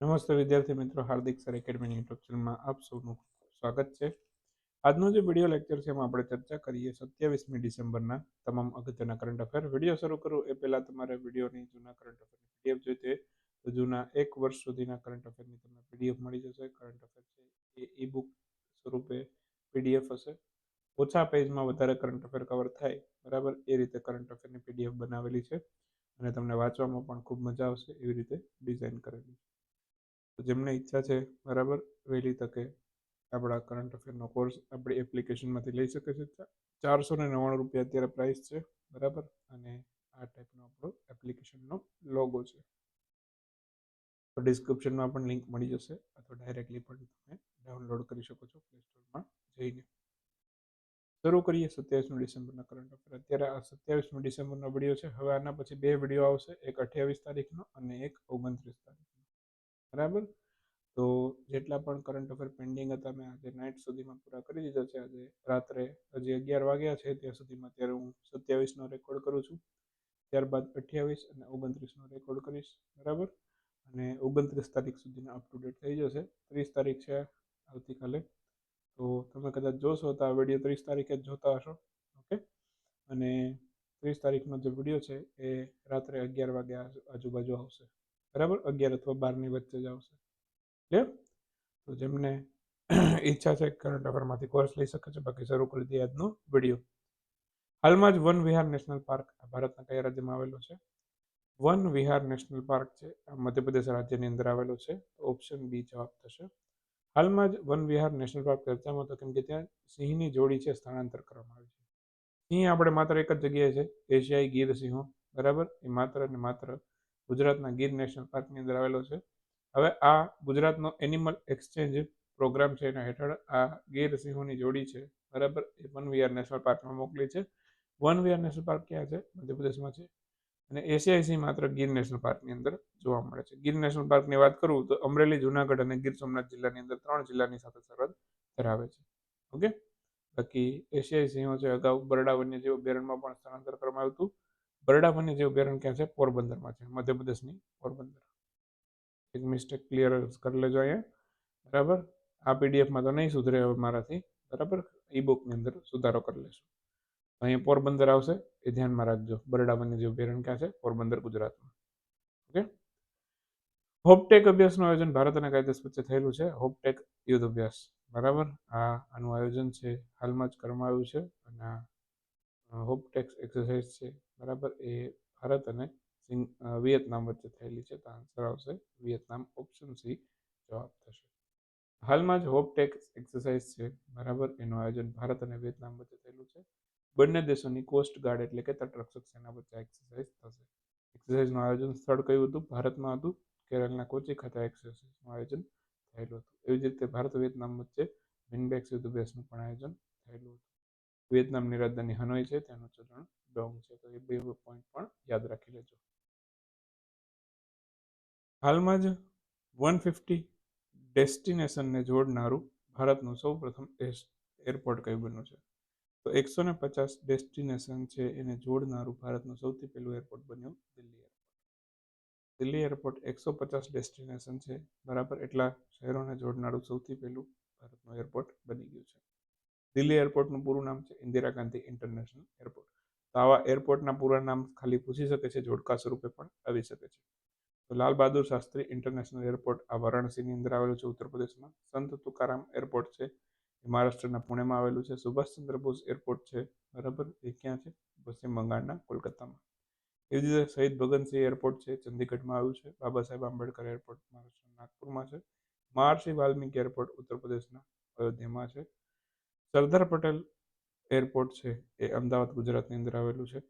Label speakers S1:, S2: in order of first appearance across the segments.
S1: નમસ્તે વિદ્યાર્થી મિત્રો, હાર્દિક સર એકેડમી યુટ્યુબ ચેનલમાં આપ સૌનું સ્વાગત છે. આજનો જે વીડિયો લેક્ચર છે એમાં આપણે ચર્ચા કરીએ સત્યાવીસમી ડિસેમ્બરના તમામ અગત્યના કરંટ અફેર વીડિયો શરૂ કરું એ પહેલાં તમારે વિડીયોની જૂના કરંટ અફેરની પીડીએફ જોઈતી તો જૂના એક વર્ષ સુધીના કરંટ અફેરની તમને પીડીએફ મળી જશે. કરંટ અફેર છે એ ઈ બુક સ્વરૂપે પીડીએફ હશે. ઓછા પેજમાં વધારે કરંટ અફેર કવર થાય, બરાબર? એ રીતે કરંટ અફેરની પીડીએફ બનાવેલી છે અને તમને વાંચવામાં પણ ખૂબ મજા આવશે એવી રીતે ડિઝાઇન કરેલી છે. જેમને ઈચ્છા છે, બરાબર, વહેલી તકે આપણા કરંટ અફેરનો કોર્સ આપણી એપ્લિકેશનમાંથી લઈ શકે છે. ચારસો ને નવ્વાણું રૂપિયા અત્યારે પ્રાઇસ છે, બરાબર, અને આ ટાઈપનો આપણો એપ્લિકેશનનો લોગો છે. ડિસ્ક્રિપ્શનમાં પણ લિંક મળી જશે, અથવા ડાયરેક્ટલી પણ તમે ડાઉનલોડ કરી શકો છો પ્લે સ્ટોરમાં જઈને. શરૂ કરીએ સત્યાવીસમી ડિસેમ્બરના કરંટ અફેર અત્યારે આ સત્યાવીસમી ડિસેમ્બરનો વીડિયો છે. હવે આના પછી બે વીડિયો આવશે, એક અઠ્યાવીસ તારીખનો અને એક ઓગણત્રીસ તારીખનો બરાબર? તો જેટલા પણ કરંટ અફેર પેન્ડિંગ હતા, મેં આજે નાઇટ સુધીમાં પૂરા કરી દીધા છે. આજે રાત્રે હજી અગિયાર વાગ્યા છે, ત્યાં સુધીમાં ત્યારે હું સત્યાવીસનો રેકોર્ડ કરું છું. ત્યારબાદ અઠ્યાવીસ અને ઓગણત્રીસનો રેકોર્ડ કરીશ. બરાબર? અને ઓગણત્રીસ તારીખ સુધીના અપ ટુ ડેટ થઈ જશે. ત્રીસ તારીખ છે આવતીકાલે. તો તમે કદાચ જોશો તો આ વીડિયો ત્રીસ તારીખે જ જોતા હશો. ઓકે? અને ત્રીસ તારીખનો જે વીડિયો છે એ રાત્રે અગિયાર વાગ્યા આજુબાજુ આવશે. બરાબર? અગિયાર અથવા બારની વચ્ચે જ આવશે. ક્લિયર તો જેમને ઈચ્છા છે કરંટ અફેરમાંથી કોર્સ લઈ શકે છે, બાકી શરૂ કરી દઈએ આજનો વીડિયો હાલમાં જ વન વિહાર નેશનલ પાર્ક ભારતના કયા રાજ્યમાં આવેલો છે? વન વિહાર નેશનલ પાર્ક છે મધ્યપ્રદેશ રાજ્યની અંદર આવેલો છે ઓપ્શન બી જવાબ થશે. હાલમાં જ વન વિહાર નેશનલ પાર્ક ચર્ચામાં હતો, કેમ કે ત્યાં સિંહની જોડી છે, સ્થળાંતર કરવામાં આવી છે. સિંહ આપણે માત્ર એક જ જગ્યાએ છે, એશિયાઈ ગીર સિંહો, બરાબર? એ માત્ર ને માત્ર ગુજરાતના ગીર નેશનલ પાર્કની અંદર આવેલો છે. હવે આ ગુજરાતનો એનિમલ એક્સચેન્જ પ્રોગ્રામ છે એના હેઠળ આ ગીર સિંહોની જોડી છે. બરાબર? એ વન વિહાર નેશનલ પાર્કમાં મોકલી છે. વન વિહાર નેશનલ પાર્ક ક્યાં છે? મધ્યપ્રદેશમાં છે. અને એશિયાઈ માત્ર ગીર નેશનલ પાર્કની અંદર જોવા મળે છે. ગીર નેશનલ પાર્કની વાત કરું તો અમરેલી, જુનાગઢ અને ગીર સોમનાથ જિલ્લાની અંદર ત્રણ જિલ્લાની સાથે સરહદ ધરાવે છે. ઓકે? બાકી એશિયાઈ સિંહો છે, અગાઉ બરડા વન્ય જેવો અભયારણ્યમાં પણ સ્થળાંતર કરવામાં આવ્યું હતું. બરડા વન્યજીવ અભયારણ્ય ક્યાં છે, પોરબંદરમાં છે. મધ્યપ્રદેશની પોરબંદર. એક મિસ્ટેક ક્લિયર કરી લેજો અહીંયા. બરાબર? આ પીડીએફમાં તો નહીં સુધરે હવે મારાથી. બરાબર? ઈ બુકની અંદર સુધારો કરી લેશું. અહીંયા પોરબંદર આવશે. એ ધ્યાનમાં રાખજો. બરડા વન્યજીવ અભયારણ્ય ક્યાં છે, પોરબંદર ગુજરાતમાં. ઓકે? હોપટેક અભ્યાસનું આયોજન ભારત અને કાયદેસ વચ્ચે થયેલું છે. હોપટેક યુદ્ધ અભ્યાસ. બરાબર? આ આનું આયોજન છે. હાલમાં જ કરવામાં આવ્યું છે. અને હોપટેક્સ એક્સરસાઇઝ છે. બરાબર? એ ભારત અને વિયેતનામ વચ્ચે થયેલી છે. તો આન્સર આવશે વિયેતનામ ઓપ્શન સી જવાબ થશે. હાલમાં જ હોપટેક્સ એક્સરસાઇઝ છે. બરાબર? એનું આયોજન ભારત અને વિયેતનામ વચ્ચે થયેલું છે. બંને દેશોની કોસ્ટ ગાર્ડ એટલે કે તટરક્ષક સેના વચ્ચે એક્સરસાઇઝ થશે. એક્સરસાઇઝનું આયોજન સ્થળ કયું હતું? ભારતમાં હતું. કેરળના કોચી ખાતે એક્સરસાઇઝનું આયોજન થયેલું હતું. એવી જ રીતે ભારત વિયેતનામ વચ્ચે મિનબેક્સ યુદ્ધ અભ્યાસનું પણ આયોજન થયેલું હતું. વિયેતનામની રાજધાની હનોઈ છે. તેનું ચલણ ડોંગ છે, તો એ બે પોઈન્ટ પણ યાદ રાખી લેજો. હાલમાં જ વન ફિફ્ટી ડેસ્ટિનેશનને જોડનારું ભારતનું સૌ પ્રથમ એરપોર્ટ કયું બન્યું છે? તો એકસો ને પચાસ ડેસ્ટિનેશન છે, એને જોડનારું ભારતનું સૌથી પહેલું એરપોર્ટ બન્યું દિલ્હી એરપોર્ટ દિલ્હી એરપોર્ટ એકસો પચાસ ડેસ્ટિનેશન છે, બરાબર? એટલા શહેરોને જોડનારું સૌથી પહેલું ભારતનું એરપોર્ટ બની ગયું છે. દિલ્હી એરપોર્ટનું પૂરું નામ છે ઇન્દિરા ગાંધી ઇન્ટરનેશનલ એરપોર્ટ તો આવા એરપોર્ટના પૂરા નામ ખાલી પૂછી શકે છે, જોડકા સ્વરૂપે પણ આવી શકે છે. તો લાલ બહાદુર શાસ્ત્રી ઇન્ટરનેશનલ એરપોર્ટ આ વારાણસીની અંદર આવેલું છે, ઉત્તર પ્રદેશમાં. સંત તુકારામ એરપોર્ટ છે મહારાષ્ટ્રના પુણેમાં આવેલું છે. સુભાષચંદ્ર બોઝ એરપોર્ટ છે, બરાબર? એ ક્યાં છે? પશ્ચિમ બંગાળના કોલકાતામાં. એવી રીતે શહીદ ભગતસિંહ એરપોર્ટ છે, ચંદીગઢમાં આવ્યું છે, બાબા સાહેબ આંબેડકર એરપોર્ટ મહારાષ્ટ્રના નાગપુરમાં છે. મહર્ષિ વાલ્મીકી એરપોર્ટ ઉત્તર પ્રદેશના અયોધ્યામાં છે. સરદાર પટેલ એરપોર્ટ છે, એ અમદાવાદ, ગુજરાતની અંદર આવેલું છે.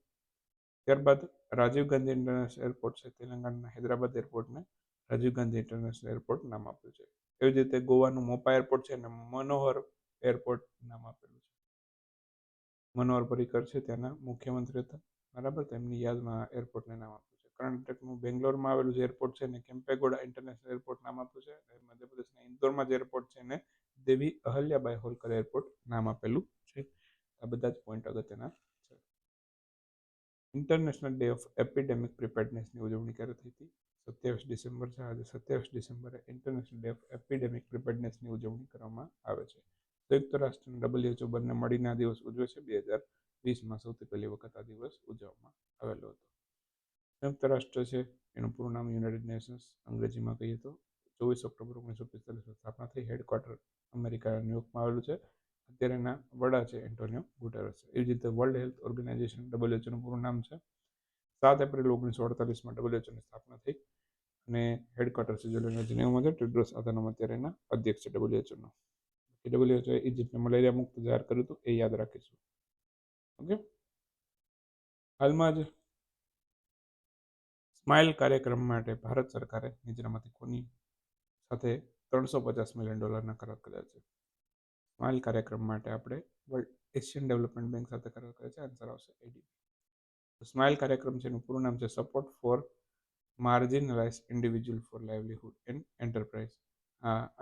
S1: ત્યારબાદ રાજીવ ગાંધી ઇન્ટરનેશનલ એરપોર્ટ છે, તેલંગાણાના હૈદરાબાદ એરપોર્ટને રાજીવ ગાંધી ઇન્ટરનેશનલ એરપોર્ટ નામ આપ્યું છે. એવી જ રીતે ગોવાનું મોપા એરપોર્ટ છે અને મનોહર એરપોર્ટ નામ આપેલું છે. મનોહર પરિકર છે ત્યાંના મુખ્યમંત્રી હતા. બરાબર તેમની યાદમાં એરપોર્ટને નામ આપ્યું છે. કર્ણાટકનું બેંગ્લોરમાં આવેલું જે એરપોર્ટ છે ને કેમ્પેગોડા ઇન્ટરનેશનલ એરપોર્ટ નામ આપ્યું છે. મધ્યપ્રદેશના ઇન્દોરમાં જે એરપોર્ટ છે એને દેવી અહલ્યાબાઈ હોલકર એરપોર્ટ નામ આપેલું આ બધા જ પોઈન્ટ અગત્યના છે. ઇન્ટરનેશનલ ડે ઓફ એપિડેમિક પ્રિપેર્ડનેસની ઉજવણી ક્યારે થઈ હતી? સત્યાવીસ ડિસેમ્બર છે. આજે સત્યાવીસ ડિસેમ્બરે ઇન્ટરનેશનલ ડે ઓફ એપિડેમિક પ્રિપેર્ડનેસની ઉજવણી કરવામાં આવે છે. સંયુક્ત રાષ્ટ્ર ડબલ્યુએચઓ બંને મળીને આ દિવસ ઉજવે છે. બે હજાર વીસમાં સૌથી પહેલી વખત આ દિવસ ઉજવવામાં આવેલો હતો. સંયુક્ત રાષ્ટ્ર છે. એનું પૂરું નામ યુનાઇટેડ નેશન્સ અંગ્રેજીમાં કહીએ તો ચોવીસ ઓક્ટોબર ઓગણીસો પિસ્તાલીસમાં સ્થાપના થઈ. હેડક્વાર્ટર અમેરિકા ન્યુયોર્કમાં આવેલું છે. અત્યારે એના વડા છે એન્ટોનિયો ગુટેરસ. એવી જ રીતે વર્લ્ડ હેલ્થ ઓર્ગેનાઇઝેશન ડબલ્યુએચનું પૂરું નામ છે. સાત એપ્રિલ ઓગણીસો અડતાલીસમાં ડબલ્યુએચની સ્થાપના થઈ અને હેડક્વાર્ટર જેનો જનેવામાં છે ટેડ્રોસ આધાનમ અત્યારે એના અધ્યક્ષ છે ડબલ્યુએચઓનો ડબલ્યુએચઓ ઇજિપ્તને મલેરિયા મુક્ત જાહેર કર્યું હતું, એ યાદ રાખીશું. ઓકે? હાલમાં જ સ્માઇલ કાર્યક્રમ માટે ભારત સરકારે નીચેનામાંથી કોની સાથે ત્રણસો પચાસ મિલિયન ડોલરના કરાર કર્યા છે? સ્માઇલ કાર્યક્રમ માટે આપણે વર્લ્ડ એશિયન ડેવલપમેન્ટ બેંક સાથે કરાર કરે છે. આન્સર આવશે એડીબી સ્માઇલ કાર્યક્રમ છે એનું પૂરું નામ છે support for marginalise individual for livelihood and enterprise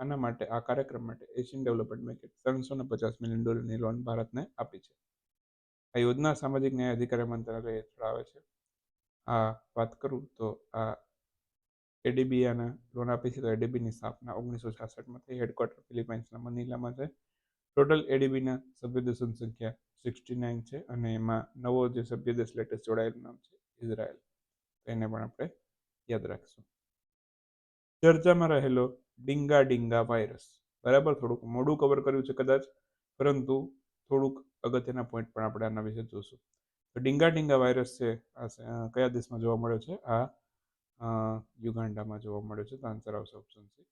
S1: આના માટે, આ કાર્યક્રમ માટે એશિયન ડેવલપમેન્ટ બેંકે ત્રણસો ને પચાસ મિલિયન ડોલરની લોન ભારતને આપી છે. આ યોજના સામાજિક ન્યાય અધિકારી મંત્રાલય હેઠળ આવે છે. આ વાત કરું તો આ એડીબી આને લોન આપી છે. તો એડીબીની સ્થાપના ઓગણીસો છાસઠમાં થઈ. હેડક્વાર્ટર ફિલિપાઇન્સના મનીલામાં છે. ટોટલ એડીબીના સભ્ય દેશોની સંખ્યા સિક્સટી નાઇન છે અને એમાં નવો જે સભ્ય દેશ લેટેસ્ટ જોડાયેલું નામ છે ઇઝરાયલ. એને પણ આપણે યાદ રાખીશું. ચર્ચામાં રહેલો ડિંગા ડિંગા વાયરસ બરાબર? થોડુંક મોડું કવર કર્યું છે કદાચ. પરંતુ થોડુંક અગત્યના પોઈન્ટ પણ આપણે આના વિશે જોશું. તો ડીંગા ડીંગા વાયરસ છે, આ કયા દેશમાં જોવા મળ્યો છે? આ યુગાન્ડામાં જોવા મળ્યો છે. તો આન્સર આવશે option C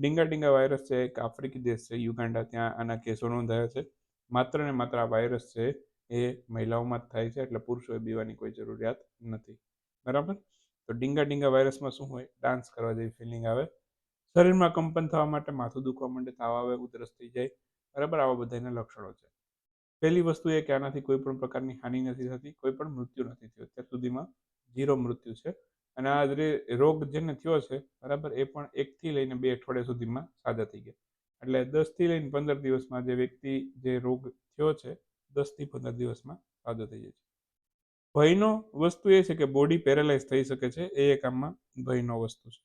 S1: Dinga Dinga virus છે, એક આફ્રિકી દેશ છે, યુગાન્ડા, ત્યાં આના કેસો નોંધાયા છે. માત્ર ને માત્ર આ વાયરસ છે એ મહિલાઓમાં જ થાય છે, એટલે પુરુષોએ બીવાની કોઈ જરૂરિયાત નથી. બરાબર? તો ડીંગા ડીંગા વાયરસમાં શું હોય? ડાન્સ કરવા જેવી ફિલિંગ આવે. શરીરમાં કંપન થવા માટે માથું દુખવા માંડે, તાવ આવે, ઉધરસ થઈ જાય. બરાબર? આવા બધાના લક્ષણો છે. પહેલી વસ્તુ એ કે આનાથી કોઈ પણ પ્રકારની હાનિ નથી થતી, કોઈ પણ મૃત્યુ નથી થયું. અત્યાર સુધીમાં ઝીરો મૃત્યુ છે. અને આ જે રોગ જેને થયો છે, બરાબર, એ પણ એકથી લઈને બે અઠવાડિયા સુધીમાં સાજા થઈ ગયા. એટલે દસથી લઈને પંદર દિવસમાં જે વ્યક્તિ જે રોગ થયો છે, દસથી પંદર દિવસમાં સાજો થઈ જાય છે. ભયનો વસ્તુ એ છે કે બોડી પેરાલાઇઝ થઈ શકે છે, એ એક આમાં ભયનો વસ્તુ છે.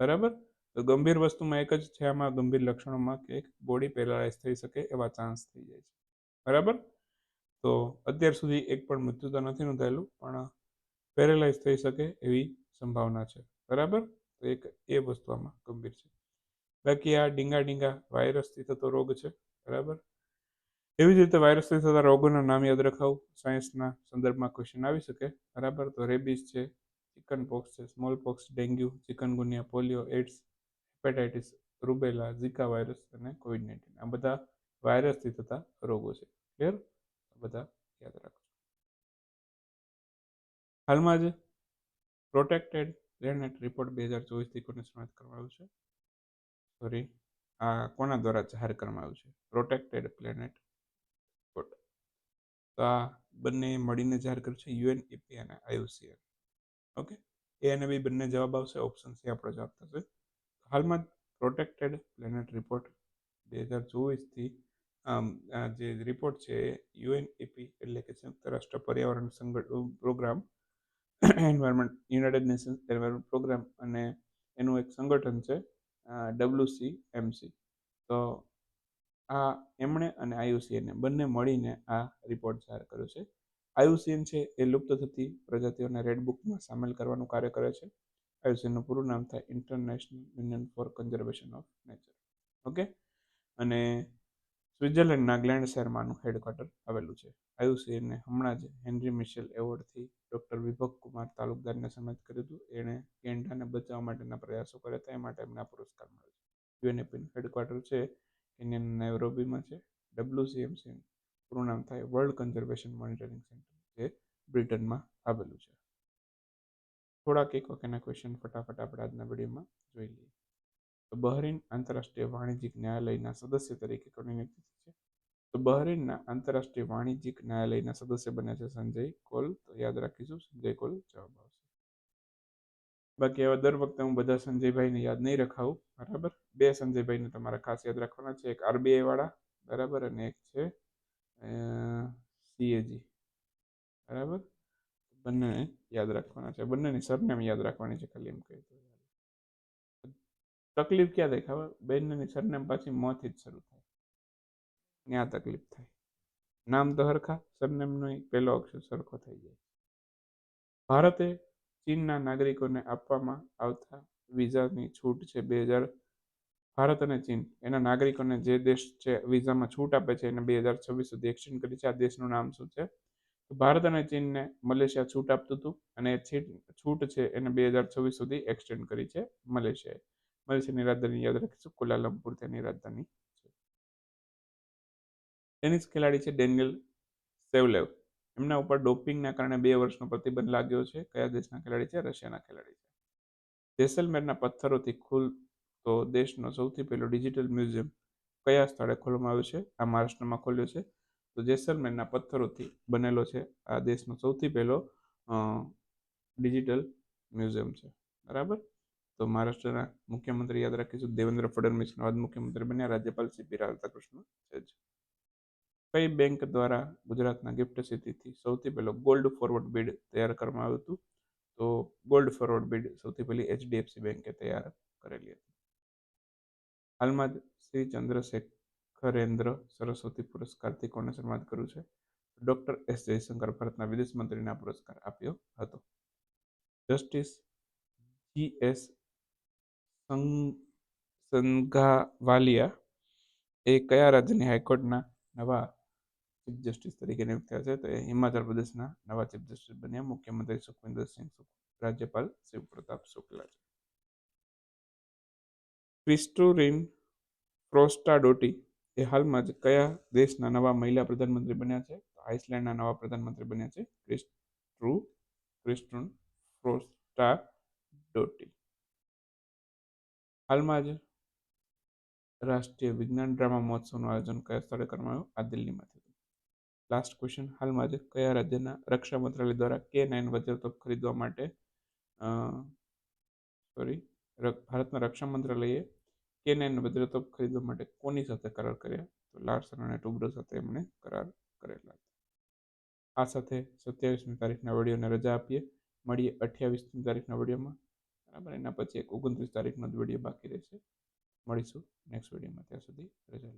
S1: બરાબર? તો ગંભીર વસ્તુમાં એક જ છે, આમાં ગંભીર લક્ષણોમાં કે બોડી પેરાલાઇઝ થઈ શકે એવા ચાન્સ થઈ જાય છે. બરાબર? તો અત્યાર સુધી એક પણ મૃત્યુ તો નથી નોંધાયેલું, પણ પેરેલાઇઝ થઈ શકે એવી સંભાવના છે. બરાબર? તો એક એ વસ્તુ આમાં ગંભીર છે. બાકી આ ડીંગા ડીંગા વાયરસથી થતો રોગ છે. બરાબર? એવી જ રીતે વાયરસથી થતા રોગોના નામ યાદ રખાવું. સાયન્સના સંદર્ભમાં ક્વેશ્ચન આવી શકે. બરાબર? તો રેબીસ છે ચિકન પોક્સ છે smallpox dengue chikungunya polio AIDS hepatitis rubella Zika virus અને કોવિડ નાઇન્ટીન આ બધા વાયરસથી થતા રોગો છે. ક્લિયર બધા યાદ રાખજો હાલમાં જ પ્રોટેક્ટેડ પ્લેનેટ રિપોર્ટ બે હજાર ચોવીસથી કોને સમાપ્ત કરવામાં આવ્યું છે? સોરી આ કોના દ્વારા જાહેર કરવામાં આવ્યું છે? પ્રોટેક્ટેડ પ્લેનેટ રિપોર્ટ તો આ બંને મળીને જાહેર કર્યું છે યુએનઈપી અને આયુસીએન ઓકે એ અને બી બંને જવાબ આવશે ઓપ્શન સી આપણો જવાબ થશે. હાલમાં પ્રોટેક્ટેડ પ્લેનેટ રિપોર્ટ બે હજાર ચોવીસથી જે રિપોર્ટ છે યુએનઈપી એટલે કે સંયુક્ત રાષ્ટ્ર પર્યાવરણ સંગઠન programme environment United Nations environment programme અને એનું એક સંગઠન છે ડબલ્યુસી એમસી તો આ એમણે અને આયુસીએને બંને મળીને આ રિપોર્ટ જાહેર કર્યો છે. આયુસીએન છે એ લુપ્ત થતી પ્રજાતિઓને રેડ બુકમાં સામેલ કરવાનું કાર્ય કરે છે. આયુસીએનનું પૂરું નામ થાય International Union for Conservation of Nature okay અને સ્વિટ્ઝરલેન્ડના ગ્લેન્ડ શહેરમાંનું હેડક્વાર્ટર આવેલું છે. આયુસીએને હમણાં જ હેનરી મિશેલ એવોર્ડથી ડૉક્ટર વિભક કુમાર તાલુકદારને સન્માનિત કર્યું હતું. એણે ગેંડાને બચાવવા માટેના પ્રયાસો કર્યા હતા. એ માટે એમને આ પુરસ્કાર મળ્યો છે. યુએનએપીનું હેડક્વાર્ટર છે. કેન્યન નેરોબીમાં છે. ડબ્લ્યુસીએમસી પૂરું નામ થાય વર્લ્ડ કન્ઝર્વેશન મોનિટરિંગ સેન્ટર, જે બ્રિટનમાં આવેલું છે. થોડાક એક વખતના ક્વેશ્ચન ફટાફટ આપણે આજના વિડીયોમાં જોઈ લઈએ. તો બહરીન આંતરરાષ્ટ્રીય વાણિજ્યિક ન્યાયાલયના સદસ્ય તરીકે કોની છે? તો બહરીનના આંતરરાષ્ટ્રીય વાણિજ્યિક ન્યાયાલયના સદસ્ય બન્યા છે સંજય કોલ. તો યાદ રાખીશું, સંજય કોલ જવાબ આવશે. બાકી હવે દર વખતે હું બધા સંજયભાઈને યાદ નહીં રખાવું, બરાબર? બે સંજયભાઈને તમારે ખાસ યાદ રાખવાના છે, એક આરબીઆઈ વાળા, બરાબર? અને એક છે સીએજી, બરાબર? બંનેને યાદ રાખવાના છે, બંનેની સરનેમ યાદ રાખવાની છે ખાલી એમ કહી તકલીફ ક્યાં થાય ખબર બંનેની સરનેમ પાછી મોથી જ શરૂ થાય. ત્યાં તકલીફ થાય. નામ તો હરખા, સરનેમનો પહેલો અક્ષર સરખો થઈ જાય. ભારતે ચીનના નાગરિકોને આપવામાં આવતા વિઝાની છૂટ છે બે હજાર ભારત અને ચીન. એના નાગરિકોને જે દેશ છે વિઝામાં છૂટ આપે છે એને બે હજાર છવ્વીસ સુધી એક્સટેન્ડ કરી છે. આ દેશનું નામ શું છે? ભારત અને ચીનને મલેશિયા છૂટ આપતું હતું અને છૂટ છે એને બે હજાર છવ્વીસ સુધી એક્સટેન્ડ કરી છે મલેશિયાએ. મલેશિયાની રાજધાની યાદ રાખીશું કુલાલમપુર તેની રાજધાની છે ટેનિસ ખેલાડી છે ડેનિયલ સેવલેવ એમના ઉપર ડોપિંગના કારણે બે વર્ષનો પ્રતિબંધ લાગ્યો છે. કયા દેશના ખેલાડી છે? રશિયાના ખેલાડી છે. જેસલમેરના પથ્થરોથી ખુલ તો દેશનો સૌથી પહેલો ડિજિટલ મ્યુઝિયમ કયા સ્થળે ખોલવામાં આવ્યો છે? આ મહારાષ્ટ્રમાં ખોલ્યો છે. તો જેસલમેરના પથ્થરોથી બનેલો છે. આ દેશનો સૌથી પહેલો ડિજિટલ મ્યુઝિયમ છે. બરાબર? તો મહારાષ્ટ્રના મુખ્યમંત્રી યાદ રાખીશું, દેવેન્દ્ર ફડણવીસ બાદ મુખ્યમંત્રી બન્યા, રાજ્યપાલ શ્રી પી રાધાકૃષ્ણ. છે જ. કઈ બેંક દ્વારા ગુજરાતના ગિફ્ટ સિટીથી સૌથી પહેલો ગોલ્ડ ફોરવર્ડ બિડ તૈયાર કરવામાં આવ્યું હતું? તો ગોલ્ડ ફોરવર્ડ બિડ સૌથી પહેલી એચડીએફસી બેંકે તૈયાર કરેલી હતી. હાલમાં જ શ્રી ચંદ્રશેખરેન્દ્ર સરસ્વતી પુરસ્કારથી કોને સન્માનિત કર્યું છે? ડોક્ટર એસ જયશંકર ભારતના વિદેશ મંત્રીના પુરસ્કાર આપ્યો હતો. જસ્ટિસ જી એસ સંઘાવાલિયા એ કયા રાજ્યની હાઈકોર્ટના નવા ચીફ જસ્ટિસ તરીકે નિયુક્ત થયા છે? તો એ હિમાચલ પ્રદેશના નવા ચીફ જસ્ટિસ બન્યા મુખ્યમંત્રી સુખવિન્દરસિંહ રાજ્યપાલ શિવ પ્રતાપ શુક્લા છે. ક્રિસ્ટોરિન ફ્રોસ્ટાડોટી એ હાલમાં જ કયા દેશના નવા મહિલા પ્રધાનમંત્રી બન્યા છે? આઇસલેન્ડના નવા પ્રધાનમંત્રી બન્યા છે ક્રિસ્ટ્રુ, ક્રિસ્ટુન ફ્રોસ્ટાડોટી. હાલમાં જ રાષ્ટ્રીય વિજ્ઞાન ડ્રામા મહોત્સવનું આયોજન કયા સ્થળે કરવામાં આવ્યું? આ દિલ્હીમાં થયું લાસ્ટ ક્વેશ્ચન હાલમાં જ કયા રાજ્યના રક્ષા મંત્રાલય દ્વારા કે નાઇન વજ્રતોપ ખરીદવા માટે સોરી ભારતના રક્ષા મંત્રાલયે કે નાઇન વજ્રતોપ ખરીદવા માટે કોની સાથે કરાર કર્યા? તો લાર્સન અને ટુબ્રો સાથે એમણે કરાર કરેલા. આ સાથે સત્યાવીસમી તારીખના વિડીયોને રજા આપીએ. મળીએ અઠ્યાવીસમી તારીખના વિડીયોમાં. બરાબર? એના પછી એક ઓગણત્રીસ તારીખનો જ વીડિયો બાકી રહેશે. મળીશું નેક્સ્ટ વિડીયોમાં. ત્યાં સુધી રજા